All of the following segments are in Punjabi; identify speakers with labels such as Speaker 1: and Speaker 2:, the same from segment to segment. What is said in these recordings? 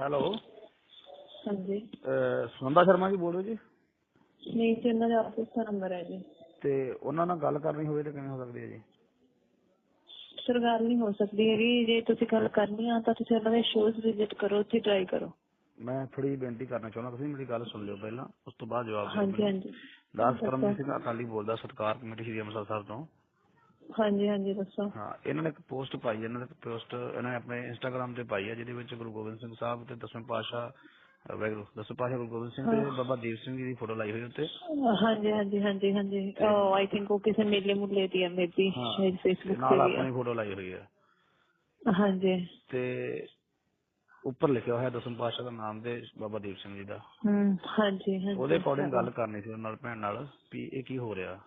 Speaker 1: ਹੈਲੋ। ਹਾਂਜੀ।
Speaker 2: ਸੁਨੰਦਾ ਸ਼ਰਮਾ ਜੀ ਬੋਲ ਰਹੇ ਜੀ?
Speaker 1: ਨਹੀਂ ਜੀ ਇਹਨਾਂ ਦਾ ਆਫਿਸ ਦਾ ਨੰਬਰ ਹੈ ਜੀ।
Speaker 2: ਤੇ ਉਹਨਾਂ ਨਾਲ ਗੱਲ ਕਰਨੀ ਹੋਵੇ ਤਾਂ ਕਿਵੇਂ ਹੋ ਸਕਦੀ ਹੈ ਜੀ?
Speaker 1: ਸਰ ਗੱਲ ਨਹੀਂ ਹੋ ਸਕਦੀ ਹੈਗੀ। ਜੇ ਤੁਸੀਂ ਗੱਲ ਕਰਨੀ ਆ ਤਾਂ ਤੁਸੀਂ ਉਹਨਾਂ ਦੇ ਸ਼ੋਜ਼ ਵਿਜ਼ਿਟ ਕਰੋ ਉੱਥੇ ਟਰਾਈ ਕਰੋ।
Speaker 2: ਮੈਂ ਥੋੜੀ ਬੇਨਤੀ ਕਰਨਾ ਚਾਹੁੰਦਾ ਤੁਸੀਂ ਮੇਰੀ ਗੱਲ ਸੁਣ ਲਿਓ ਪਹਿਲਾਂ ਉਸ ਤੋਂ ਬਾਅਦ ਜਵਾਬ ਦਿਓ
Speaker 1: ਹਾਂਜੀ। ਹਾਂਜੀ।
Speaker 2: ਦਾਸ ਕਰਮਜੀਤ ਸਿੰਘ ਅਕਾਲੀ ਬੋਲਦਾ ਸਰਕਾਰ ਕਮੇਟੀ ਸ਼੍ਰੀ ਅੰਮ੍ਰਿਤਸਰ ਸਾਹਿਬ ਤੋਂ।
Speaker 1: ਹਾਂਜੀ ਹਾਂਜੀ ਦੱਸੋ।
Speaker 2: ਹਾਂ ਇਹਨਾਂ ਨੇ ਇੱਕ ਪੋਸਟ ਪਾਈ ਹੈ, ਇਹਨਾਂ ਨੇ ਪੋਸਟ ਇਹਨਾਂ ਨੇ ਆਪਣੇ ਇੰਸਟਾਗ੍ਰam ਤੇ ਪਾਈ ਹੈ ਜਿਹਦੇ ਵਿੱਚ ਗੁਰੂ ਗੋਬਿੰਦ ਸਿੰਘ ਸਾਹਿਬ ਤੇ ਦਸਵੇਂ ਪਾਤਸ਼ਾਹ ਅਹ ਵਾਹਿਗੁਰੂ ਦਸਵੇਂ ਪਾਤਸ਼ਾਹ ਗੁਰੂ ਗੋਬਿੰਦ ਸਿੰਘ ਤੇ ਬਾਬਾ ਦੀਪ ਸਿੰਘ ਜੀ ਦੀ ਫੋਟੋ ਲਾਈ ਹੋਈ ਉੱਤੇ।
Speaker 1: ਹਾਂਜੀ ਹਾਂਜੀ ਹਾਂਜੀ ਹਾਂਜੀ। ਉਹ ਆਈ ਥਿੰਕ ਉਹ ਕਿਸੇ ਮੇਲੇ ਮੁੱਲੇ ਦੀ ਹੈ ਮੇਬੀ। ਸ਼ਾਇਦ
Speaker 2: ਤੇ
Speaker 1: ਫੇਸਬੁੱਕ
Speaker 2: ਨਾਲ
Speaker 1: ਤੇ ਵੀ
Speaker 2: ਆਪਣੀ ਫੋਟੋ ਲਾਈ ਹੋਈ ਹੈ
Speaker 1: ਹਾਂਜੀ।
Speaker 2: ਤੇ ਉੱਪਰ ਲਿਖਿਆ ਹੋਇਆ ਦਸਵੇਂ ਪਾਤਸ਼ਾਹ ਦਾ ਨਾਮ ਤੇ ਬਾਬਾ ਦੀਪ ਸਿੰਘ ਜੀ ਦਾ।
Speaker 1: ਹਮ ਹਾਂਜੀ ਹਾਂਜੀ।
Speaker 2: ਉਹਦੇ ਅਕੋਰਡਿੰਗ ਗੱਲ ਕਰਨੀ ਸੀ ਉਹਨਾਂ ਨਾਲ ਭੈਣ ਨਾਲ ਵੀ ਇਹ ਕੀ ਹੋ ਰਿਹਾ।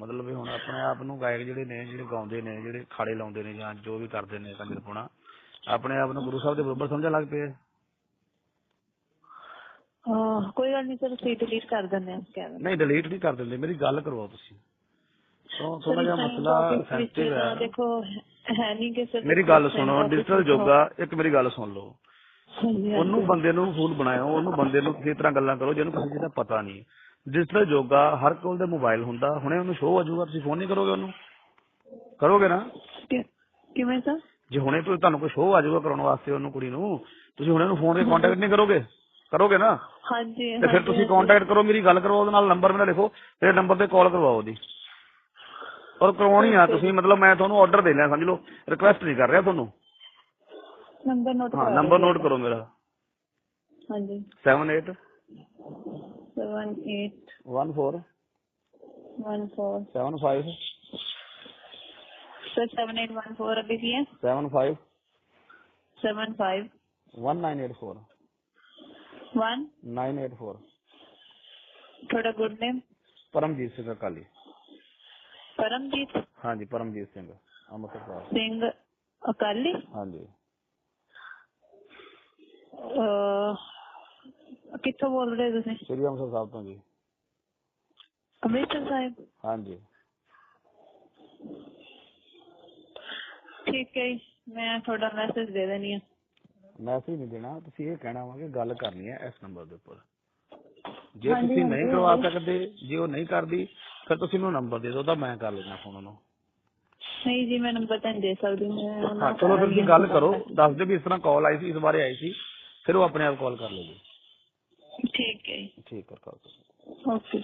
Speaker 2: ਮਤਲਬ ਵੀ ਹੁਣ ਆਪਣੇ ਆਪ ਨੂੰ ਗਾਇਕ ਜਿਹੜੇ ਨੇ ਜਿਹੜੇ ਗਾਉਂਦੇ ਨੇ ਜਿਹੜੇ ਖਾੜੇ ਲਾਉਂਦੇ ਨੇ ਜਾਂ ਜੋ ਵੀ ਕਰਦੇ ਨੇ ਕੰਜਰ ਪੁਣਾ ਆਪਣੇ ਆਪ ਨੂੰ ਗੁਰੂ ਸਾਹਿਬ ਦੇ ਬਰਾਬਰ ਸਮਝਣ ਲੱਗ ਪਏ ਆ।
Speaker 1: ਆਹ, ਕੋਈ ਗੱਲ ਨਹੀਂ ਸਰ ਤੁਸੀਂ ਡਿਲੀਟ ਕਰ ਦਿੰਦੇ ਆ ਸਕੈਨ
Speaker 2: ਨਹੀਂ ਡਿਲੀਟ ਨਹੀਂ ਕਰ ਦਿੰਦੇ ਮੇਰੀ ਗੱਲ ਕਰਵਾਓ ਤੁਸੀਂ। ਤੋਂ ਥੋੜਾ ਜਿਹਾ ਮਸਲਾ ਸੈਂਸਿਟਿਵ ਹੈ।
Speaker 1: ਦੇਖੋ ਹੈ ਨਹੀਂ ਕਿ ਸਰ
Speaker 2: ਮੇਰੀ ਗੱਲ ਸੁਣੋ ਡਿਜੀਟਲ ਯੋਗਾ ਇੱਕ ਮੇਰੀ ਗੱਲ ਸੁਣ ਲਓ। ਉਹਨੂੰ ਬੰਦੇ ਨੂੰ ਫੂਲ ਬਣਾਇਓ ਉਹਨੂੰ ਬੰਦੇ ਨੂੰ ਕਿਸੇ ਤਰ੍ਹਾਂ ਗੱਲਾਂ ਕਰੋ ਜਿਹਨੂੰ ਕਿਸੇ ਦਾ ਪਤਾ ਨਹੀਂ। ਡਿਜੀਟਲ ਯੋਗਾ ਹਰ ਕੋਲ ਦੇ ਮੋਬਾਈਲ ਹੁੰਦਾ ਹੁਣੇ ਉਹਨੂੰ ਸ਼ੋਅ ਆ ਜਾਊਗਾ ਤੁਸੀਂ ਫੋਨ ਨਹੀਂ ਕਰੋਗੇ ਉਹਨੂੰ? ਕਰੋਗੇ ਨਾ?
Speaker 1: ਕਿਵੇਂ ਸਰ?
Speaker 2: ਜੇ ਹੁਣੇ ਕੋਈ ਤੁਹਾਨੂੰ ਕੋਈ ਸ਼ੋਅ ਆ ਜਾਊਗਾ ਕਰਾਉਣ ਵਾਸਤੇ ਉਹਨੂੰ ਕੁੜੀ ਨੂੰ ਤੁਸੀਂ ਹੁਣੇ ਉਹਨੂੰ ਫੋਨ ਤੇ ਕੰਟੈਕਟ ਨਹੀਂ ਕਰੋਗੇ? ਕਰੋਗੇ ਨਾ?
Speaker 1: ਹਾਂਜੀ
Speaker 2: ਤੇ ਫਿਰ ਤੁਸੀਂ ਕੰਟੈਕਟ ਕਰੋ ਮੇਰੀ ਗੱਲ ਕਰੋ ਉਹਦੇ ਨਾਲ ਨੰਬਰ ਮੇਰਾ ਲਿਖੋ ਤੇ ਨੰਬਰ ਤੇ ਕਾਲ ਕਰਵਾਓ ਉਹਦੀ। ਔਰ ਕਰਵਾਉਣੀ ਆ ਤੁਸੀਂ ਮਤਲਬ ਮੈਂ ਤੁਹਾਨੂੰ ਆਰਡਰ ਦੇ ਲਿਆ ਸਮਝ ਲਓ ਰਿਕੁਐਸਟ ਨਹੀਂ ਕਰ ਰਿਹਾ ਤੁਹਾਨੂੰ।
Speaker 1: ਨੰਬਰ ਨੋਟ
Speaker 2: ਹਾਂ ਨੰਬਰ ਨੋਟ ਕਰੋ ਮੇਰਾ।
Speaker 1: ਹਾਂਜੀ।
Speaker 2: 78
Speaker 1: 78
Speaker 2: 14
Speaker 1: 14
Speaker 2: 75
Speaker 1: ਸਰ 7814 ਅਭੀ ਕੀ ਹੈ
Speaker 2: 75
Speaker 1: 75
Speaker 2: 1984
Speaker 1: 1
Speaker 2: 984
Speaker 1: ਤੁਹਾਡਾ ਗੁੱਡ ਨੇਮ
Speaker 2: ਪਰਮਜੀਤ ਸਿੰਘ ਅਕਾਲੀ
Speaker 1: ਪਰਮਜੀਤ
Speaker 2: ਹਾਂਜੀ ਪਰਮਜੀਤ ਸਿੰਘ ਅੰਮ੍ਰਿਤਸਰ
Speaker 1: ਸਿੰਘ ਅਕਾਲੀ
Speaker 2: ਹਾਂਜੀ
Speaker 1: ਕਿੱਥੋਂ ਬੋਲ ਰਹੇ ਤੁਸੀਂ?
Speaker 2: ਸ੍ਰੀ ਅੰਮ੍ਰਿਤਸਰ ਸਾਹਿਬ ਤੋਂ ਜੀ।
Speaker 1: ਅੰਮ੍ਰਿਤਸਰ ਸਾਹਿਬ?
Speaker 2: ਹਾਂਜੀ।
Speaker 1: ਠੀਕ ਹੈ ਜੀ, ਮੈਂ ਤੁਹਾਡਾ ਮੈਸੇਜ ਦੇ ਦੇਣੀ ਆ
Speaker 2: ਮੈਸੇਜ ਨਹੀਂ ਦੇਣਾ ਤੁਸੀਂ ਇਹ ਕਹਿਣਾ ਵਾ ਕਿ ਗੱਲ ਕਰਨੀ ਹੈ ਇਸ ਨੰਬਰ ਦੇ ਉੱਪਰ। ਜੇ
Speaker 1: ਹਾਂਜੀ,
Speaker 2: ਤੁਸੀਂ
Speaker 1: ਹਾਂਜੀ,
Speaker 2: ਨਹੀਂ ਕਰਵਾ ਸਕਦੇ ਜੇ ਉਹ ਨਹੀਂ ਕਰਦੀ ਫਿਰ ਤੁਸੀਂ ਮੈਨੂੰ ਨੰਬਰ ਦੇ ਦਿਓ ਤਾਂ ਮੈਂ ਕਰ ਲੈਣਾ ਫੋਨ ਉਹਨੂੰ।
Speaker 1: ਨਹੀਂ ਜੀ ਮੈਂ ਨੰਬਰ ਤਾਂ ਨਹੀਂ ਦੇ ਸਕਦੀ ਮੈਂ ਉਹਨਾਂ
Speaker 2: ਹਾਂ ਚਲੋ ਫਿਰ ਤੁਸੀਂ ਗੱਲ ਕਰੋ ਦੱਸ ਦਿਓ ਵੀ ਇਸ ਤਰ੍ਹਾਂ ਕਾਲ ਆਈ ਸੀ ਇਸ ਬਾਰੇ ਆਈ ਸੀ ਫਿਰ ਉਹ ਆਪਣੇ ਆਪ ਕਾਲ ਕਰ ਲੇਗੀ
Speaker 1: ਠੀਕ ਹੈ ਜੀ।
Speaker 2: ਠੀਕ ਹੈ
Speaker 1: ਓਕੇ